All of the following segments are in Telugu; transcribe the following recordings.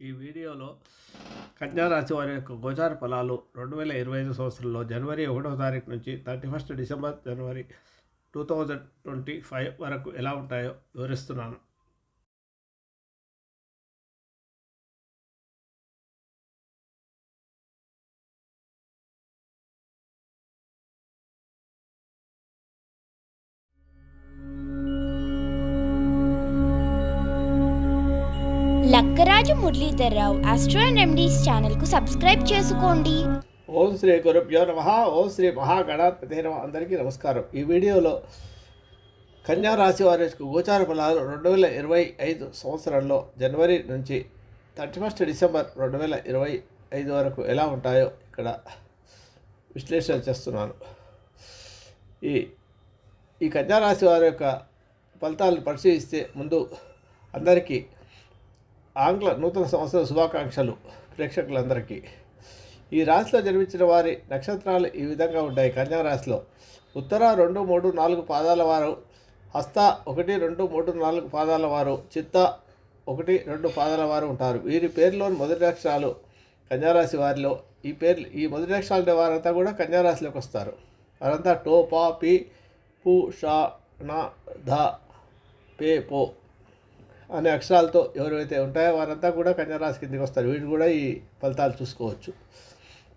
ఈ వీడియోలో కన్యారాశి వారి యొక్క గోచార ఫలాలు రెండు వేల ఇరవై ఐదు సంవత్సరంలో జనవరి ఒకటవ తారీఖు నుంచి thirty first December January two thousand twenty five వరకు ఎలా ఉంటాయో వివరిస్తున్నాను. మురళీధర్రావు ఆస్ట్రో అండ్ రెమెడీస్ ఛానల్కు సబ్స్క్రైబ్ చేసుకోండి. ఓం శ్రీ గురుభ్యో నమ. ఓం శ్రీ మహాగణాధిపతి నమ. అందరికీ నమస్కారం. ఈ వీడియోలో కన్యా రాశి వారి యొక్క గోచార ఫలాలు రెండు వేల ఇరవై ఐదు సంవత్సరంలో జనవరి నుంచి థర్టీ ఫస్ట్ డిసెంబర్ రెండు వేల ఇరవై ఐదు వరకు ఎలా ఉంటాయో ఇక్కడ విశ్లేషణ చేస్తున్నాను. ఈ ఈ కన్యా రాశి వారి యొక్క ఫలితాలను పరిశీలిస్తే ముందు అందరికీ ఆంగ్ల నూతన సంవత్సర శుభాకాంక్షలు ప్రేక్షకులందరికీ. ఈ రాశిలో జన్మించిన వారి నక్షత్రాలు ఈ విధంగా ఉంటాయి. కన్యా రాశిలో ఉత్తర రెండు మూడు నాలుగు పాదాల వారు హస్త ఒకటి రెండు మూడు నాలుగు పాదాల వారు చిత్త ఒకటి రెండు పాదాల వారు ఉంటారు. వీరి పేరులోని మొదటి అక్షరాలు కన్యారాశి వారిలో. ఈ పేర్లు ఈ మొదటి అక్షరాల వారంతా కూడా కన్యారాశిలోకి వస్తారు. వారంతా టో పా పి పు షా నా ధ పే పో. అనే అక్షరాలతో ఎవరైతే ఉంటాయో వారంతా కూడా కన్యారాశి కిందకి వస్తారు. వీళ్ళు కూడా ఈ ఫలితాలు చూసుకోవచ్చు.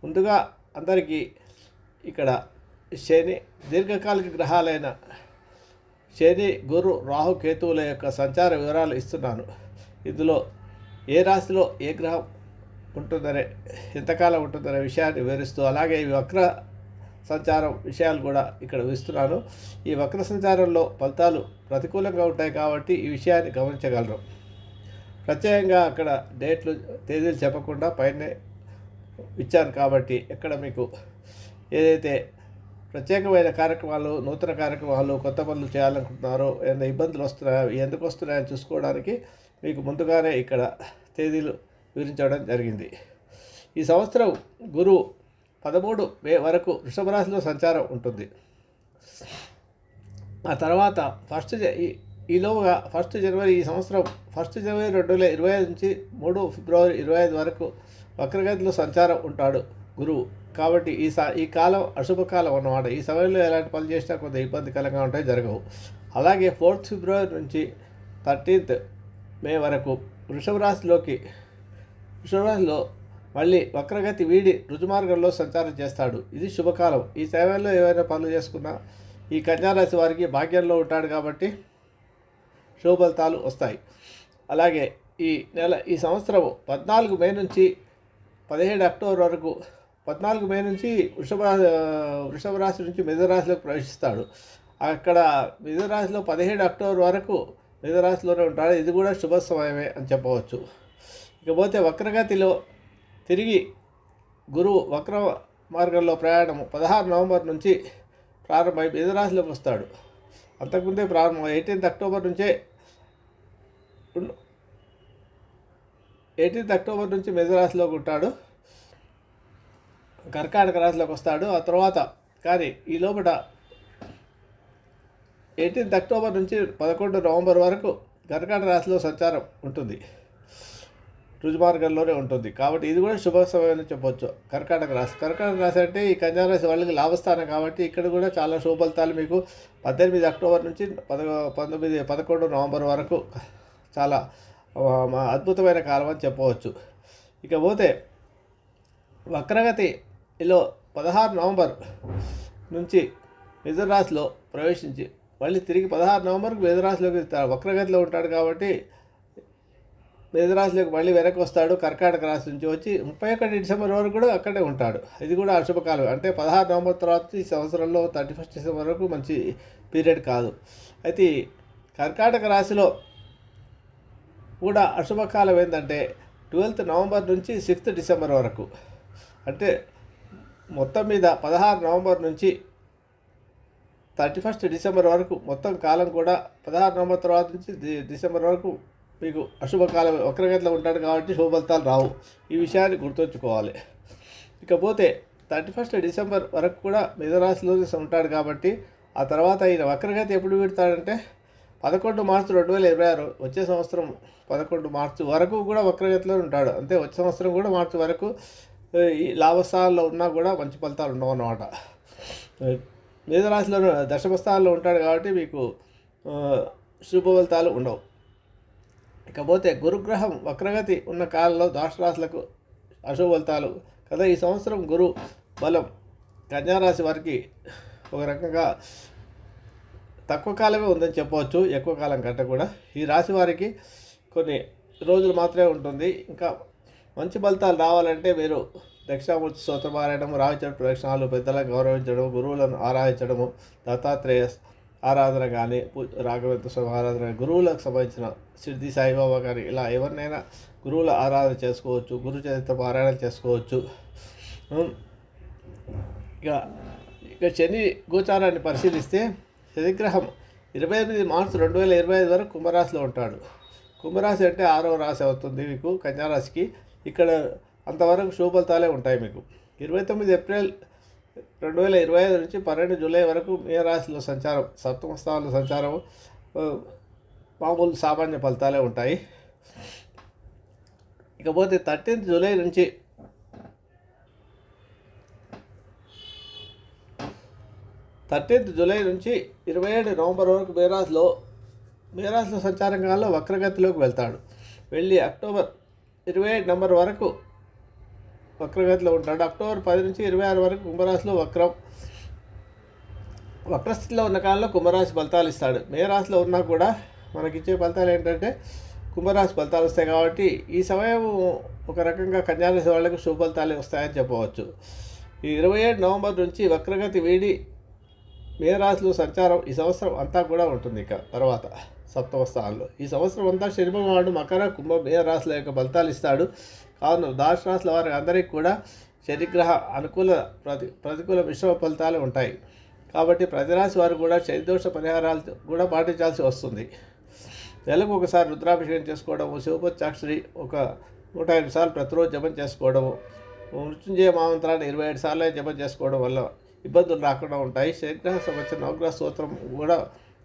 ముందుగా అందరికీ ఇక్కడ శని దీర్ఘకాలిక గ్రహాలైన శని గురు రాహు కేతువుల యొక్క సంచార వివరాలు ఇస్తున్నాను. ఇందులో ఏ రాశిలో ఏ గ్రహం ఉంటుందనే ఎంతకాలం ఉంటుందనే విషయాన్ని వివరిస్తూ అలాగే ఈ వక్ర సంచారం విషయాలు కూడా ఇక్కడ విస్తున్నాను ఈ వక్ర సంచారంలో ఫలితాలు ప్రతికూలంగా ఉంటాయి కాబట్టి ఈ విషయాన్ని గమనించగలరు. ప్రత్యేకంగా అక్కడ డేట్లు తేదీలు చెప్పకుండా పైనే ఇచ్చాను కాబట్టి ఇక్కడ మీకు ఏదైతే ప్రత్యేకమైన కార్యక్రమాలు నూతన కార్యక్రమాలు కొత్త పనులు చేయాలనుకుంటున్నారో ఏదైనా ఇబ్బందులు వస్తున్నాయో ఎందుకు వస్తున్నాయో చూసుకోవడానికి మీకు ముందుగానే ఇక్కడ తేదీలు వివరించడం జరిగింది. ఈ సంవత్సరం గురువు పదమూడు మే వరకు వృషభ రాశిలో సంచారం ఉంటుంది. ఆ తర్వాత ఫస్ట్ జ- ఈ- ఈలోగా ఫస్ట్ జనవరి ఈ సంవత్సరం ఫస్ట్ జనవరి రెండు వేల ఇరవై ఐదు నుంచి మూడు ఫిబ్రవరి ఇరవై ఐదు వరకు వక్రగతిలో సంచారం ఉంటాడు గురువు. కాబట్టి ఈ సా ఈ కాలం అశుభ కాలం అన్నమాట. ఈ సమయంలో ఎలాంటి పనులు చేసినా కొంత ఇబ్బందికరంగా ఉంటాయి జరగవు. అలాగే ఫోర్త్ ఫిబ్రవరి నుంచి థర్టీన్త్ మే వరకు వృషభ రాశిలోకి వృషభ రాశిలో మళ్ళీ వక్రగతి వీడి రుజుమార్గంలో సంచారం చేస్తాడు. ఇది శుభకాలం. ఈ సమయంలో ఏవైనా పనులు చేసుకున్నా ఈ కన్యారాశి వారికి భాగ్యంలో ఉంటాడు కాబట్టి శుభఫలితాలు వస్తాయి. అలాగే ఈ నెల ఈ సంవత్సరం పద్నాలుగు మే నుంచి పదిహేడు అక్టోబర్ వరకు పద్నాలుగు మే నుంచి వృషభ వృషభ రాశి నుంచి మిథునరాశిలోకి ప్రవేశిస్తాడు. అక్కడ మిథునరాశిలో పదిహేడు అక్టోబర్ వరకు మిథునరాశిలోనే ఉంటాడు. ఇది కూడా శుభ సమయమే అని చెప్పవచ్చు. ఇకపోతే వక్రగతిలో తిరిగి గురువు వక్ర మార్గంలో ప్రయాణము పదహారు నవంబర్ నుంచి ప్రారంభమై మిథునరాశిలోకి వస్తాడు. అంతకుముందే ప్రారంభం ఎయిటీన్త్ అక్టోబర్ నుంచే ఎయిటీన్త్ అక్టోబర్ నుంచి మిథునరాశిలోకి ఉంటాడు. కర్కాటక రాశిలోకి వస్తాడు. ఆ తర్వాత కానీ ఈ లోపల ఎయిటీన్త్ అక్టోబర్ నుంచి పదకొండు నవంబర్ వరకు కర్కాటక రాశిలో సంచారం ఉంటుంది. రుజుమార్గంలోనే ఉంటుంది. కాబట్టి ఇది కూడా శుభ సమయం అని చెప్పొచ్చు. కర్కాటక రాశి. కర్కాటక రాశి అంటే ఈ కన్యా రాశి వాళ్ళకి లాభస్థానం కాబట్టి ఇక్కడ కూడా చాలా శుభ ఫలితాలు మీకు పద్దెనిమిది అక్టోబర్ నుంచి పద పంతొమ్మిది పదకొండు నవంబర్ వరకు చాలా అద్భుతమైన కాలం అని చెప్పవచ్చు. ఇకపోతే వక్రగతిలో పదహారు నవంబర్ నుంచి మిథున రాశిలో ప్రవేశించి మళ్ళీ తిరిగి పదహారు నవంబర్కి మిథున రాశిలోకి వక్రగతిలో ఉంటాడు కాబట్టి మిథున మళ్ళీ వెనక్కి వస్తాడు కర్కాటక రాశి నుంచి వచ్చి ముప్పై ఒకటి డిసెంబర్ వరకు కూడా అక్కడే ఉంటాడు. ఇది కూడా అశుభకాలం. అంటే పదహారు నవంబర్ తర్వాత ఈ సంవత్సరంలో థర్టీ ఫస్ట్ డిసెంబర్ వరకు మంచి పీరియడ్ కాదు. అయితే కర్కాటక రాశిలో కూడా అశుభకాలం ఏంటంటే ట్వెల్త్ నవంబర్ నుంచి సిక్స్త్ డిసెంబర్ వరకు. అంటే మొత్తం మీద పదహారు నవంబర్ నుంచి థర్టీ ఫస్ట్ డిసెంబర్ వరకు మొత్తం కాలం కూడా పదహారు నవంబర్ తర్వాత నుంచి డిసెంబర్ వరకు మీకు అశుభకాలం వక్రగతిలో ఉంటాడు కాబట్టి శుభఫలితాలు రావు. ఈ విషయాన్ని గుర్తుంచుకోవాలి. ఇకపోతే థర్టీ ఫస్ట్ డిసెంబర్ వరకు కూడా మిథునరాశిలో ఉంటాడు కాబట్టి ఆ తర్వాత ఈయన వక్రగతి ఎప్పుడు పెడతాడంటే పదకొండు మార్చి రెండు వేల ఇరవై ఆరు వచ్చే సంవత్సరం పదకొండు మార్చి వరకు కూడా వక్రగతిలో ఉంటాడు. అంతే వచ్చే సంవత్సరం కూడా మార్చి వరకు ఈ లాభస్థానంలో ఉన్నా కూడా మంచి ఫలితాలు ఉండవు అన్నమాట మేధరాశిలో దశమ స్థానంలో ఉంటాడు కాబట్టి మీకు శుభ ఫలితాలు ఉండవు. ఇకపోతే గురుగ్రహం వక్రగతి ఉన్న కాలంలో రాశులకు అశుభలితాలు కదా ఈ సంవత్సరం గురు బలం కన్యారాశి వారికి ఒక రకంగా తక్కువ కాలమే ఉందని చెప్పవచ్చు ఎక్కువ కాలం కంటే కూడా. ఈ రాశి వారికి కొన్ని రోజులు మాత్రమే ఉంటుంది. ఇంకా మంచి ఫలితాలు రావాలంటే మీరు దక్షిణామూర్తి స్తోత్రపారాయణము రావిచడ ప్రదక్షిణాలు పెద్దలను గౌరవించడం గురువులను ఆరాధించడము దత్తాత్రేయ ఆరాధన కానీ రాఘవేంద్ర స్వామి ఆరాధన గురువులకు సంబంధించిన సిద్ధి సాయిబాబా కానీ ఇలా ఎవరినైనా గురువుల ఆరాధన చేసుకోవచ్చు గురు చరిత్ర పారాయణ చేసుకోవచ్చు. ఇక ఇక శని గోచారాన్ని పరిశీలిస్తే శనిగ్రహం ఇరవై ఎనిమిది మార్చి రెండు వేల ఇరవై ఐదు వరకు కుంభరాశిలో ఉంటాడు. కుంభరాశి అంటే ఆరవ రాశి అవుతుంది మీకు కన్యారాశికి. ఇక్కడ అంతవరకు శుభ ఫలితాలే ఉంటాయి మీకు. ఇరవై తొమ్మిది ఏప్రిల్ రెండు వేల ఇరవై ఐదు నుంచి పన్నెండు జూలై వరకు మే సంచారం సప్తమ స్థానంలో సంచారం మామూలు సామాన్య ఫలితాలే ఉంటాయి. ఇకపోతే థర్టీన్త్ జూలై నుంచి థర్టీన్త్ జూలై నుంచి ఇరవై ఏడు నవంబర్ వరకు మేరాజ్లో మేరాజ్లో సంచారం కాలంలో వక్రగతిలోకి వెళ్తాడు. వెళ్ళి అక్టోబర్ ఇరవై ఏడు నంబర్ వరకు వక్రగతిలో ఉంటాడు. అక్టోబర్ పది నుంచి ఇరవై ఆరు వరకు కుంభరాశిలో వక్రం. వక్రస్థితిలో ఉన్న కాలంలో కుంభరాశి ఫలితాలు ఇస్తాడు. మే రాశిలో ఉన్నా కూడా మనకిచ్చే ఫలితాలు ఏంటంటే కుంభరాశి ఫలితాలు వస్తాయి కాబట్టి ఈ సమయం ఒక రకంగా కన్యారాశి వాళ్ళకి శుభ ఫలితాలు వస్తాయని చెప్పవచ్చు. ఈ ఇరవై ఏడు నవంబర్ నుంచి వక్రగతి వీడి మే రాశిలో సంచారం ఈ సంవత్సరం అంతా కూడా ఉంటుంది ఇక తర్వాత సప్తమ స్థానంలో. ఈ సంవత్సరం అంతా శనిభగవానుడు మకర కుంభ మే రాశుల యొక్క ఫలితాలు ఇస్తాడు. కావున దాశ రాశుల వారి అందరికీ కూడా శనిగ్రహ అనుకూల ప్రతి ప్రతికూల మిశ్రమ ఫలితాలు ఉంటాయి. కాబట్టి ప్రతి రాశి వారు కూడా శనిదోష పరిహారాలు కూడా పాటించాల్సి వస్తుంది. నెలకు ఒకసారి రుద్రాభిషేకం చేసుకోవడము శివపత్యాక్షరి ఒక నూట ఐదు సార్లు ప్రతిరోజు జపం చేసుకోవడము మృత్యుంజయ మామంత్రాన్ని ఇరవై ఏడు సార్లు జపం చేసుకోవడం వల్ల ఇబ్బందులు రాకుండా ఉంటాయి. శనిగ్రహ సంవత్సరం నవగ్రహ సూత్రం కూడా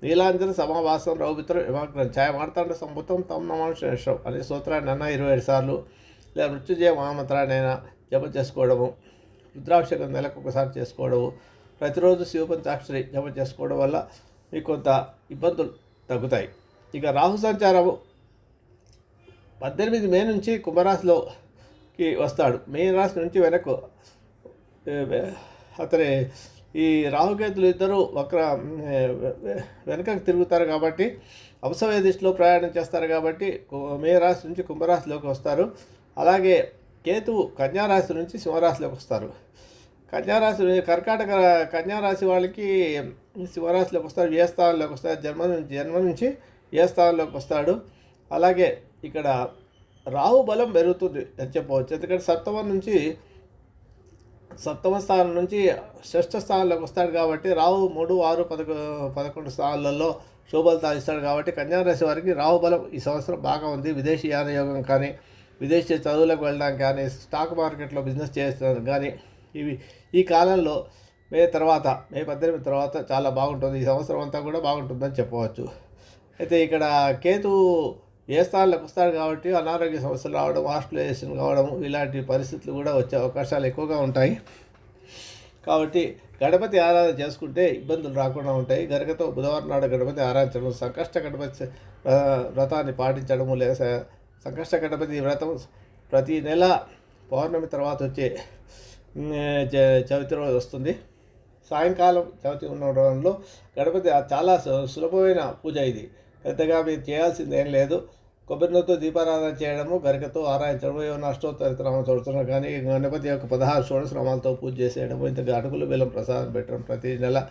నీలాంజన సమావాసం రౌమిత్రం హిమాగ్రం ఛాయమార్తాండ సంభుతం తమ్ నమాంశం అనే సూత్రాన్ని అన్న ఇరవై ఏడు సార్లు లేదా మృత్యుంజయ మహామంత్రాన్ని జపం చేసుకోవడము రుద్రాభిషేకం నెలకు ఒకసారి చేసుకోవడము ప్రతిరోజు శివపంచాక్షరి జపం చేసుకోవడం వల్ల మీకు కొంత ఇబ్బందులు తగ్గుతాయి. ఇక రాహు సంచారము పద్దెనిమిది మే నుంచి కుంభరాశిలోకి వస్తాడు. మే రాశి నుంచి వెనక్కు అతని ఈ రాహుకేతులు ఇద్దరు వక్ర వె- వెనకకు తిరుగుతారు కాబట్టి అవసర దిశలో ప్రయాణం చేస్తారు కాబట్టి మే రాశి నుంచి కుంభరాశిలోకి వస్తారు. అలాగే కేతువు కన్యారాశి నుంచి సింహరాశిలోకి వస్తారు. కన్యారాశి కర్కాటక కన్యారాశి వాళ్ళకి సింహరాశిలోకి వస్తారు ఏ స్థానంలోకి వస్తారు జన్మ నుంచి జన్మ నుంచి ఏ స్థానంలోకి వస్తాడు. అలాగే ఇక్కడ రాహు బలం పెరుగుతుంది అని చెప్పవచ్చు. ఎందుకంటే సప్తమం నుంచి సప్తమ స్థానం నుంచి షష్ఠ స్థానంలోకి వస్తాడు కాబట్టి రాహు మూడు ఆరు పదకొ పదకొండు స్థానాలలో శోభలు సాధిస్తాడు కాబట్టి కన్యారాశి వారికి రాహు బలం ఈ సంవత్సరం బాగా ఉంది. విదేశీ యాన యోగం కానీ విదేశీ చదువులకు వెళ్ళడం కానీ స్టాక్ మార్కెట్లో బిజినెస్ చేస్తాం కానీ ఇవి ఈ కాలంలో మే తర్వాత మే పద్దెనిమిది తర్వాత చాలా బాగుంటుంది. ఈ సంవత్సరం అంతా కూడా బాగుంటుందని చెప్పవచ్చు. అయితే ఇక్కడ కేతు ఏ స్థానంలోకి వస్తాడు కాబట్టి అనారోగ్య సమస్యలు రావడం హాస్పిటలైజేషన్ కావడం ఇలాంటి పరిస్థితులు కూడా వచ్చే అవకాశాలు ఎక్కువగా ఉంటాయి. కాబట్టి గణపతి ఆరాధన చేసుకుంటే ఇబ్బందులు రాకుండా ఉంటాయి. గరికతో బుధవారం నాడు గణపతి ఆరాధించడం సంకష్ట గణపతి వ్రతాన్ని పాటించడము లేదా సంకష్ట గణపతి వ్రతం ప్రతి నెల పౌర్ణమి తర్వాత వచ్చే చ- చవితి రోజు వస్తుంది. సాయంకాలం చవితి ఉండడంలో గణపతి చాలా సు- సులభమైన పూజ ఇది. పెద్దగా మీరు చేయాల్సింది ఏం లేదు. కొబ్బరినతో దీపారాధన చేయడము గరికతో ఆరాధించడము ఏమైనా అష్టోత్తరితనామం చూడుతున్నాం కానీ గణపతి యొక్క పదహారు షోడశనామాలతో పూజ చేసేయడము ఇంత అటుకులు బెల్లం ప్రసాదం పెట్టడం ప్రతి నెల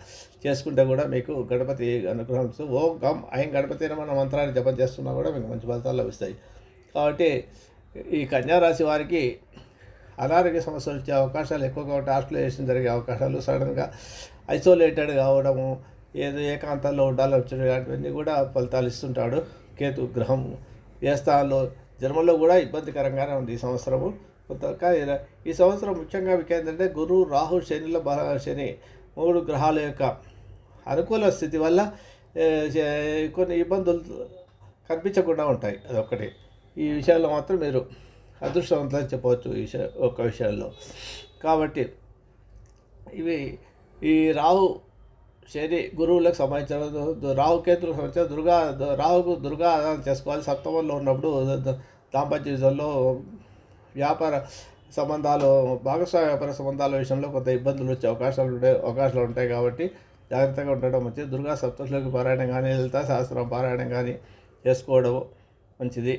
చేసుకుంటే కూడా మీకు గణపతి అనుగ్రహం ఓం గం ఐం గణపతి మన మంత్రాన్ని జపం చేస్తున్నా కూడా మీకు మంచి ఫలితాలు లభిస్తాయి. కాబట్టి ఈ కన్యారాశి వారికి అనారోగ్య సమస్యలు వచ్చే అవకాశాలు ఎక్కువగా ఉంటాయి. హాస్పిటలైజేషన్ జరిగే అవకాశాలు సడన్గా ఐసోలేటెడ్ కావడము ఏదో ఏకాంతంలో ఉండాలి వచ్చాడు అటువన్నీ కూడా ఫలితాలు ఇస్తుంటాడు కేతు గ్రహం. ఏ స్థానంలో జన్మలో కూడా ఇబ్బందికరంగానే ఉంది ఈ సంవత్సరము. కొంత కానీ ఈ సంవత్సరం ముఖ్యంగా మీకు ఏంటంటే గురు రాహు శనిల శని మూడు గ్రహాల యొక్క అనుకూల స్థితి వల్ల కొన్ని ఇబ్బందులు కనిపించకుండా ఉంటాయి. అదొకటి ఈ విషయాల్లో మాత్రం మీరు అదృష్టవంతులని చెప్పవచ్చు ఈ విషయం ఒక్క విషయంలో. కాబట్టి ఇవి ఈ రాహు శని గురువులకు సంబంధించిన రాహు కేతులకు సంబంధించిన దుర్గా రాహుకు దుర్గా ఆరాధన చేసుకోవాలి. సప్తమంలో ఉన్నప్పుడు దాంపత్య జీవితంలో వ్యాపార సంబంధాలు భాగస్వామ్య వ్యాపార సంబంధాల విషయంలో కొంత ఇబ్బందులు వచ్చే అవకాశాలు ఉంటాయి అవకాశాలు ఉంటాయి కాబట్టి జాగ్రత్తగా ఉండడం మంచిది. దుర్గా సప్తశ్లోకి పారాయణం కానీ లలితా సహస్రం పారాయణం కానీ చేసుకోవడం మంచిది.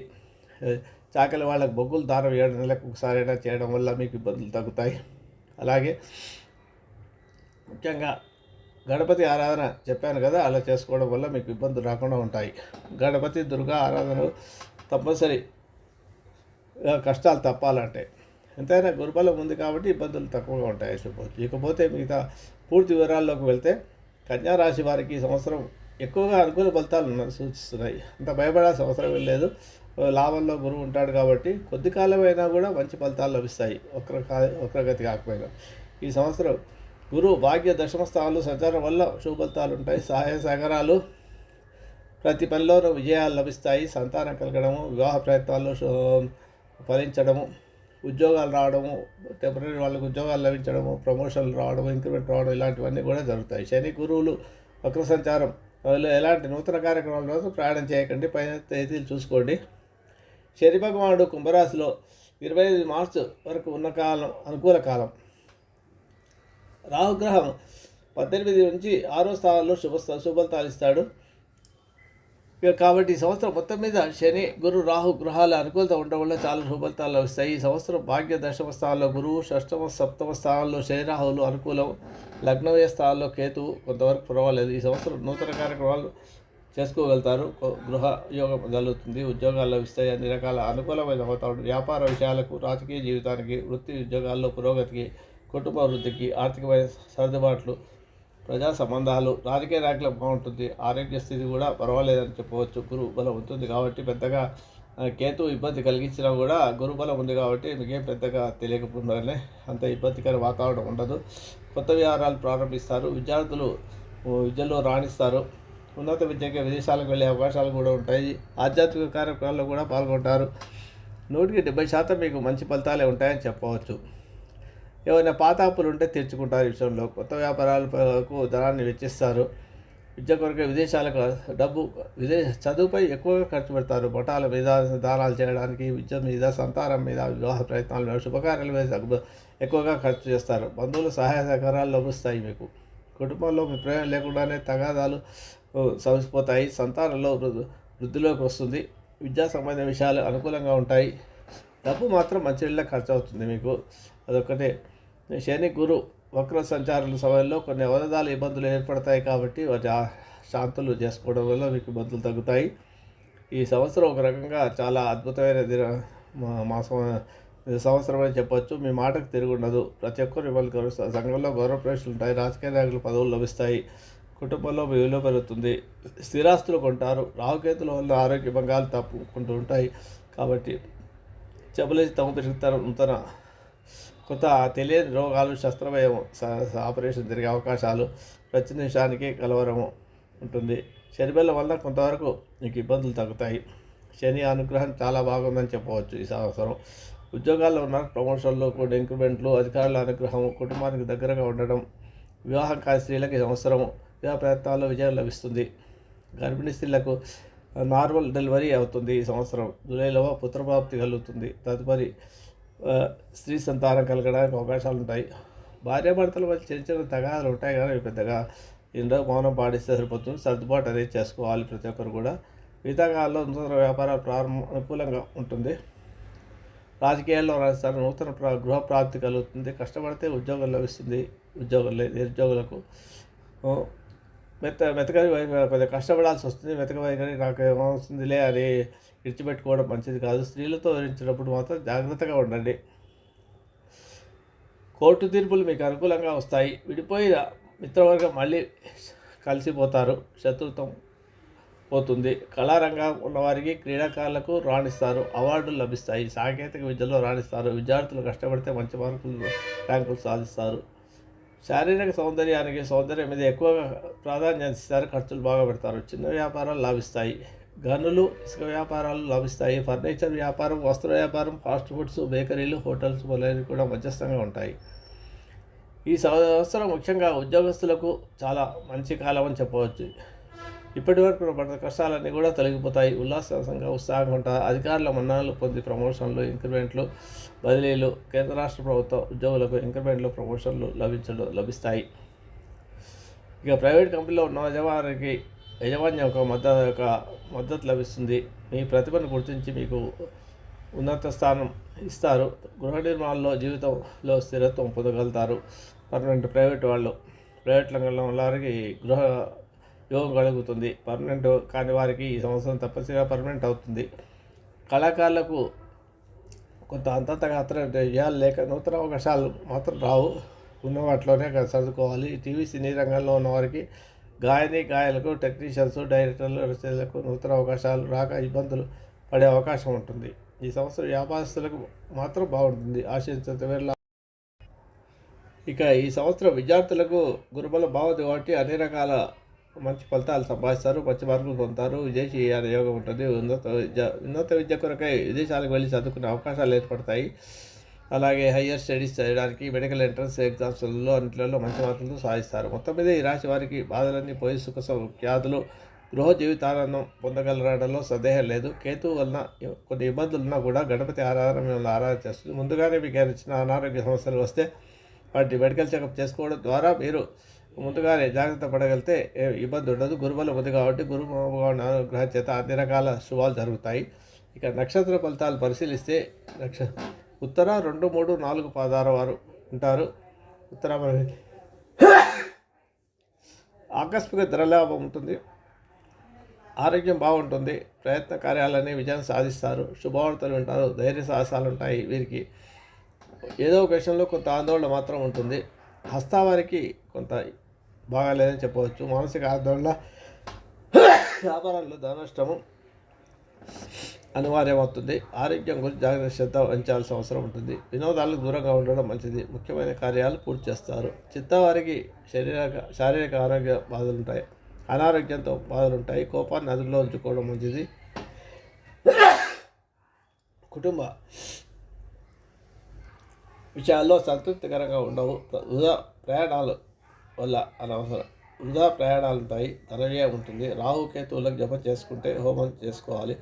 చాకలి వాళ్ళకి బొగ్గులు దారం ఏడు నెలలకు ఒకసారైనా చేయడం వల్ల మీకు ఇబ్బందులు తగ్గుతాయి. అలాగే ముఖ్యంగా గణపతి ఆరాధన చెప్పాను కదా అలా చేసుకోవడం వల్ల మీకు ఇబ్బందులు రాకుండా ఉంటాయి. గణపతి దుర్గా ఆరాధనలు తప్పనిసరి కష్టాలు తప్పాలంటే. ఎంతైనా గురుబలం ఉంది కాబట్టి ఇబ్బందులు తక్కువగా ఉంటాయి. చెప్పవచ్చు ఇకపోతే మిగతా పూర్తి వివరాల్లోకి వెళ్తే కన్యా రాశి వారికి ఈ సంవత్సరం ఎక్కువగా అనుకూల ఫలితాలు ఉన్న- సూచిస్తున్నాయి. అంత భయపడాల్సిన అవసరం లేదు. లాభంలో గురువు ఉంటాడు కాబట్టి కొద్ది కాలమైనా కూడా మంచి ఫలితాలు లభిస్తాయి. వక్ర వక్రగతి కాకపోయినా. ఈ సంవత్సరం గురువు భాగ్య దశమ స్థానాలు సంచారం వల్ల శుభ ఫలితాలు ఉంటాయి. సహాయ సహకారాలు. ప్రతి పనిలోనూ విజయాలు లభిస్తాయి. సంతానం కలగడము వివాహ ప్రయత్నాల్లో ఫలించడము ఉద్యోగాలు రావడము టెంపరీ వాళ్ళకి ఉద్యోగాలు లభించడము ప్రమోషన్లు రావడం ఇంక్రిమెంట్ రావడం ఇలాంటివన్నీ కూడా జరుగుతాయి. శని గురువులు వక్ర సంచారం ఎలాంటి నూతన కార్యక్రమాల కోసం ప్రయాణం చేయకండి పైన తేదీలు చూసుకోండి. శని భగవానుడు కుంభరాశిలో ఇరవై ఐదు మార్చి వరకు ఉన్న కాలం అనుకూల కాలం. రాహుగ్రహం పద్దెనిమిది నుంచి ఆరో స్థానంలో శుభ శుభఫలితాలు ఇస్తాడు. కాబట్టి ఈ సంవత్సరం మొత్తం మీద శని గురు రాహు గృహాల అనుకూలత ఉండడం వల్ల చాలా శుభఫలితాలు లభిస్తాయి. ఈ సంవత్సరం భాగ్య దశమ స్థానంలో గురువు షష్టమ సప్తమ స్థానంలో శని రాహువులు అనుకూలం. లగ్నవ్య స్థానంలో కేతు కొంతవరకు పర్వాలేదు. ఈ సంవత్సరం నూతన కార్యక్రమాలు చేసుకోగలుగుతారు. గృహ యోగం జరుగుతుంది. ఉద్యోగాలు లభిస్తాయి. అన్ని రకాల అనుకూలమైన వాతావరణం. వ్యాపార విషయాలకు రాజకీయ జీవితానికి వృత్తి ఉద్యోగాల్లో పురోగతికి కుటుంబ వృద్ధికి ఆర్థికమైన సర్దుబాట్లు ప్రజా సంబంధాలు రాజకీయ నాయకులకు బాగుంటుంది ఆరోగ్య స్థితి కూడా పర్వాలేదని చెప్పవచ్చు. గురువు బలం ఉంటుంది కాబట్టి పెద్దగా కేతు ఇబ్బంది కలిగించినా కూడా గురుబలం ఉంది కాబట్టి మీకేం పెద్దగా తెలియకపోతుందనే అంత ఇబ్బందికర వాతావరణం ఉండదు. కొత్త వ్యవహారాలు ప్రారంభిస్తారు విద్యార్థులు విద్యలో రాణిస్తారు. ఉన్నత విద్యకి విదేశాలకు వెళ్ళే అవకాశాలు కూడా ఉంటాయి. ఆధ్యాత్మిక కార్యక్రమాల్లో కూడా పాల్గొంటారు. నూటికి డెబ్బై శాతం మీకు మంచి ఫలితాలే ఉంటాయని చెప్పవచ్చు. ఏమైనా పాత అప్పులు ఉంటే తీర్చుకుంటారు ఈ విషయంలో. కొత్త వ్యాపారాలకు ధనాన్ని వెచ్చిస్తారు. విద్య కొరకు విదేశాలకు డబ్బు విదేశ చదువుపై ఎక్కువగా ఖర్చు పెడతారు. బొటాల మీద దానాలు చేయడానికి విద్య మీద సంతానం మీద వివాహ ప్రయత్నాల మీద శుభకార్యాల మీద ఎక్కువగా ఖర్చు చేస్తారు. బంధువులు సహాయ సహకారాలు లభిస్తాయి మీకు. కుటుంబంలో మీ ప్రేమ లేకుండానే తగాదాలు సమసిపోతాయి సంతానంలో వృద్ధిలోకి వస్తుంది. విద్యా సంబంధించిన విషయాలు అనుకూలంగా ఉంటాయి. డబ్బు మాత్రం మంచినీళ్ళ ఖర్చు అవుతుంది మీకు. అదొకటే శని గురు వక్ర సంచారాల సమయంలో కొన్ని అవరోధాలు ఇబ్బందులు ఏర్పడతాయి కాబట్టి వాటి శాంతులు చేసుకోవడం వల్ల మీకు ఇబ్బందులు తగ్గుతాయి. ఈ సంవత్సరం ఒక రకంగా చాలా అద్భుతమైన దిన మా- మాసం సంవత్సరం అని చెప్పొచ్చు. మీ మాటకు తిరిగి ఉండదు. ప్రతి ఒక్కరు మిమ్మల్ని గౌరవిస్తారు సంఘంలో గౌరవ ప్రవేశాలు ఉంటాయి. రాజకీయ నాయకులు పదవులు లభిస్తాయి. కుటుంబంలో మీ విలువ పెరుగుతుంది. స్థిరాస్తులు కొంటారు. రాహుకేతుల వల్ల ఆరోగ్య భంగాలు తప్పుకుంటూ ఉంటాయి. కాబట్టి చెబులేసి తమ పెరుగుతారు నూతన కొత్త తెలియని రోగాలు శస్త్రభయము స- ఆపరేషన్ జరిగే అవకాశాలు ప్రతి నిమిషానికి కలవరము ఉంటుంది. శనిబెల్ల వల్ల కొంతవరకు మీకు ఇబ్బందులు తగ్గుతాయి. శని అనుగ్రహం చాలా బాగుందని చెప్పవచ్చు ఈ సంవత్సరం. ఉద్యోగాల్లో ఉన్న ప్రమోషన్లు కూడా ఇంక్రిమెంట్లు అధికారుల అనుగ్రహం కుటుంబానికి దగ్గరగా ఉండడం వివాహం కాని స్త్రీలకు సంవత్సరం వివాహ ప్రయత్నాల్లో విజయం లభిస్తుంది. గర్భిణీ స్త్రీలకు నార్మల్ డెలివరీ అవుతుంది ఈ సంవత్సరం. జూలైలో పుత్రప్రాప్తి కలుగుతుంది. తదుపరి స్త్రీ సంతానం కలగడానికి అవకాశాలు ఉంటాయి. భార్యాభర్తల మధ్య చిన్న చిన్న తగాదాలు ఉంటాయి కానీ పెద్దగా ఇంట్లో మౌనం పాటిస్తే సరిపోతుంది. సర్దుబాటు అనేది చేసుకోవాలి ప్రతి ఒక్కరు కూడా. మిగతా కాలంలో నూతన వ్యాపారాలు ప్రారంభం అనుకూలంగా ఉంటుంది. రాజకీయాల్లో రాజస్థానం నూతన ప్రా గృహ ప్రాప్తి కలుగుతుంది. కష్టపడితే ఉద్యోగం లభిస్తుంది. ఉద్యోగం నిరుద్యోగులకు. మెత్త మెతకని కొద్దిగా కష్టపడాల్సి వస్తుంది. మెతక కానీ నాకు ఏమవుతుందిలే అని విడిచిపెట్టుకోవడం మంచిది కాదు. స్త్రీలతో వివరించినప్పుడు మాత్రం జాగ్రత్తగా ఉండండి. కోర్టు తీర్పులు మీకు అనుకూలంగా వస్తాయి. విడిపోయిన మిత్రవర్గం మళ్ళీ కలిసిపోతారు. శత్రుత్వం పోతుంది. కళారంగం ఉన్నవారికి క్రీడాకారులకు రాణిస్తారు. అవార్డులు లభిస్తాయి. సాంకేతిక విద్యలో రాణిస్తారు. విద్యార్థులు కష్టపడితే మంచి మార్కులు ర్యాంకులు సాధిస్తారు. శారీరక సౌందర్యానికి సౌందర్యం మీద ఎక్కువగా ప్రాధాన్యత ఇస్తారు ఖర్చులు బాగా పెడతారు. చిన్న వ్యాపారాలు లాభిస్తాయి. గనులు ఇసుక వ్యాపారాలు లభిస్తాయి. ఫర్నిచర్ వ్యాపారం వస్త్ర వ్యాపారం ఫాస్ట్ ఫుడ్స్ బేకరీలు హోటల్స్ మొదలైనవి కూడా మధ్యస్థంగా ఉంటాయి. ఈ సంవత్సరం ముఖ్యంగా ఉద్యోగస్తులకు చాలా మంచి కాలం అని చెప్పవచ్చు. ఇప్పటి వరకు పడ్డ కష్టాలన్నీ కూడా తొలగిపోతాయి. ఉల్లాసంగా ఉత్సాహంగా ఉంటారు అధికారుల మన్నాలు పొంది ప్రమోషన్లు ఇంక్రిమెంట్లు బదిలీలు కేంద్ర రాష్ట్ర ప్రభుత్వ ఉద్యోగులకు ఇంక్రిమెంట్లు ప్రమోషన్లు లభించడం లభిస్తాయి. ఇక ప్రైవేట్ కంపెనీలో ఉన్న యజమానికి యజమాన్యం యొక్క మద్దతు యొక్క మద్దతు లభిస్తుంది. మీ ప్రతిభను గుర్తించి మీకు ఉన్నత స్థానం ఇస్తారు. గృహ నిర్మాణంలో జీవితంలో స్థిరత్వం పొందగలుగుతారు. పర్మనెంట్ ప్రైవేట్ వాళ్ళు ప్రైవేట్ రంగంలో ఉన్న వారికి గృహ యోగం కలుగుతుంది. పర్మనెంట్ కాని వారికి ఈ సంవత్సరం తప్పనిసరిగా పర్మనెంట్ అవుతుంది. కళాకారులకు కొంత అంతంత మాత్రం చేయాలి లేక నూతన అవకాశాలు మాత్రం రావు. ఉన్న వాటిలోనే సర్దుకోవాలి. టీవీ సినీ రంగంలో ఉన్నవారికి గాయని గాయలకు టెక్నీషియన్స్ డైరెక్టర్లు రచయితలకు నూతన అవకాశాలు రాక ఇబ్బందులు పడే అవకాశం ఉంటుంది. ఈ సంవత్సరం వ్యాపారస్తులకు మాత్రం బాగుంటుంది. ఆశించేంత వేళ ఇక ఈ సంవత్సరం విద్యార్థులకు గురుబల బాగుంది కాబట్టి అన్ని రకాల మంచి ఫలితాలు సంపాదిస్తారు మంచి మార్కులు పొందుతారు. విదేశీ అనే యోగం ఉంటుంది. ఉన్నత విద్య ఉన్నత విద్య కొరకై విదేశాలకు వెళ్ళి చదువుకునే అవకాశాలు ఏర్పడతాయి. అలాగే హయ్యర్ స్టడీస్ చేయడానికి మెడికల్ ఎంట్రన్స్ ఎగ్జామ్స్లలో అన్నింటిలో మంచి మార్కులు సాధిస్తారు. మొత్తం మీద ఈ రాశి వారికి బాధలన్నీ పోయి సుఖ సౌఖ్యాదులు గృహ జీవితానందం పొందగలరడంలో సందేహం లేదు. కేతు వలన కొన్ని ఇబ్బందులు ఉన్నా కూడా గణపతి ఆరాధన మిమ్మల్ని ఆరాధన చేస్తుంది. ముందుగానే మీకు ఏమైనా చిన్న అనారోగ్య సమస్యలు వస్తే వాటి మెడికల్ చెకప్ చేసుకోవడం ద్వారా మీరు ముందుగానే జాగ్రత్త పడగలిగితే ఇబ్బంది ఉండదు. గురుబలం ఉంది కాబట్టి గురు అనుగ్రహం చేత అన్ని రకాల శుభాలు జరుగుతాయి. ఇక నక్షత్ర ఫలితాలు పరిశీలిస్తే నక్ష ఉత్తర రెండు మూడు నాలుగు పాదాల వారు ఉంటారు. ఉత్తర ఆకస్మిక ధరలాభం ఉంటుంది. ఆరోగ్యం బాగుంటుంది. ప్రయత్న కార్యాలన్నీ విజయం సాధిస్తారు. శుభవార్తలు వింటారు. ధైర్య సాహసాలు ఉంటాయి వీరికి. ఏదో ఒక విషయంలో కొంత ఆందోళన మాత్రం ఉంటుంది. హస్తావారికి కొంత బాగాలేదని చెప్పవచ్చు. మానసిక ఆందోళన వ్యాపారంలో ధనష్టము అనివార్యమవుతుంది. ఆరోగ్యం గురించి జాగ్రత్త శ్రద్ధ వహించాల్సిన అవసరం ఉంటుంది. వినోదాలకు దూరంగా ఉండడం మంచిది. ముఖ్యమైన కార్యాలు పూర్తి చేస్తారు. చిత్తవారికి శారీరక శారీరక ఆరోగ్య బాధలు ఉంటాయి. అనారోగ్యంతో బాధలు ఉంటాయి. కోపాన్ని అదుపులో ఉంచుకోవడం మంచిది. కుటుంబ విషయాల్లో సంతృప్తికరంగా ఉండవు. ప్రయాణాలు వల్ల అనవసరం వృధా ప్రయాణాలు ఉంటాయి ధనవ్యయం ఉంటుంది. రాహుకేతువులకు జపం చేసుకుంటే హోమం చేసుకోవాలి.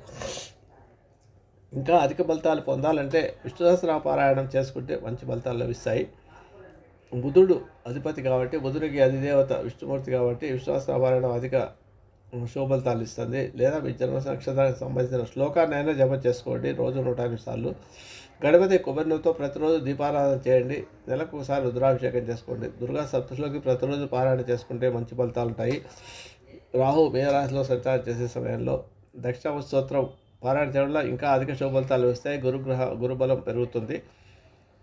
ఇంకా అధిక ఫలితాలు పొందాలంటే విష్ణు పారాయణం చేసుకుంటే మంచి ఫలితాలు లభిస్తాయి. బుధుడు అధిపతి కాబట్టి బుధుడికి అధిదేవత విష్ణుమూర్తి కాబట్టి విశ్వాస పారాయణం అధిక శోభలు ఇస్తుంది లేదా మీ జన్మ నక్షత్రానికి సంబంధించిన శ్లోకాన్ని అయినా చేసుకోండి. రోజు నూట ఎనిమిది సార్లు. గణపతి కొబ్బరితో ప్రతిరోజు దీపారాధన చేయండి. నెలకు ఒకసారి రుద్రాభిషేకం చేసుకోండి. దుర్గా సప్తశిలోకి ప్రతిరోజు పారాయణ చేసుకుంటే మంచి ఫలితాలు ఉంటాయి. రాహు మీనరాశిలో సంచారం చేసే సమయంలో దక్షిణ స్తోత్రం పారాయణ చేయడంలో ఇంకా అధిక శుభఫలితాలు వస్తాయి. గురుగ్రహ గురుబలం పెరుగుతుంది.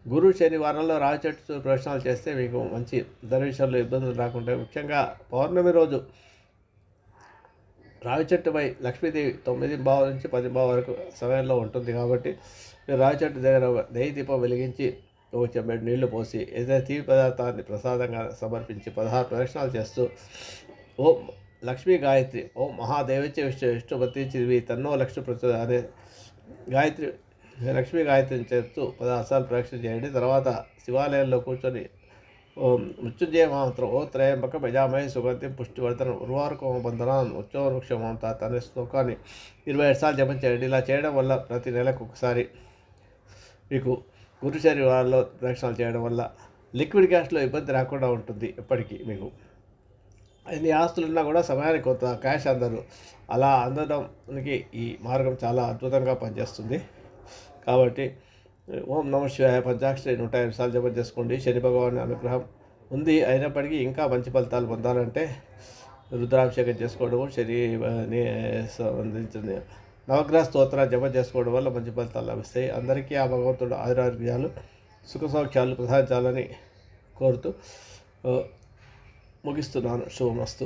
గురు శనివారంలో రావి చెట్టు ప్రవేశాలు చేస్తే మీకు మంచి ధన విషయంలో ఇబ్బందులు రాకుండా ముఖ్యంగా పౌర్ణమి రోజు రావి చెట్టుపై లక్ష్మీదేవి తొమ్మిది భావం నుంచి పది బావ వరకు సమయంలో ఉంటుంది కాబట్టి మీరు రావి చెట్టు దగ్గర నెయ్యి దీపం వెలిగించి ఒక చెంబెడు నీళ్ళు పోసి ఏదైనా తీపి పదార్థాన్ని ప్రసాదంగా సమర్పించి పదహారు ప్రదక్షిణాలు చేస్తూ ఓం లక్ష్మీ గాయత్రి ఓం మహాదేవచ విష్ణు విష్ణుపతి చిరివి తన్నో లక్ష్మి ప్రచుర అనే గాయత్రి లక్ష్మీ గాయత్రిని చేస్తూ పదహారు సార్లు ప్రదక్షిణ చేయండి. తర్వాత శివాలయంలో కూర్చొని ఓం మృత్యుంజయ మంత్రం ఓ త్రయంబక ప్రజామయ సుగంధి పుష్టివర్ధనం ఉర్వారుకోమ బంధనాన్ ఉచ్చోవృక్షమం తాత అనే శ్లోకాన్ని ఇరవై ఐదు సార్లు జపం చేయండి. ఇలా చేయడం వల్ల ప్రతి నెలకు ఒకసారి మీకు గురు శరీరాల్లో ప్రదక్షిణాలు చేయడం వల్ల లిక్విడ్ క్యాష్లో ఇబ్బంది రాకుండా ఉంటుంది ఎప్పటికీ మీకు. ఎన్ని ఆస్తులున్నా కూడా సమయానికి కొంత క్యాష్ అందరు అలా అందడానికి ఈ మార్గం చాలా అద్భుతంగా పనిచేస్తుంది. కాబట్టి ఓం నమ శివాయ పంచాక్షరి నూట ఐదు సార్లు జపం చేసుకోండి. శని భగవాన్ అనుగ్రహం ఉంది. అయినప్పటికీ ఇంకా మంచి ఫలితాలు పొందాలంటే రుద్రాభిషేకం చేసుకోవడము శని సంబంధించిన నవగ్రహ స్తోత్ర జపం చేసుకోవడం వల్ల మంచి ఫలితాలు లభిస్తాయి. అందరికీ ఆ భగవంతుడు ఆయురారోగ్యాలు సుఖ సౌఖ్యాలు ప్రసాదించాలని కోరుతూ ముగిస్తున్నాను. శుభమస్తు.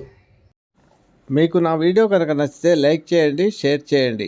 మీకు నా వీడియో కనుక నచ్చితే లైక్ చేయండి షేర్ చేయండి.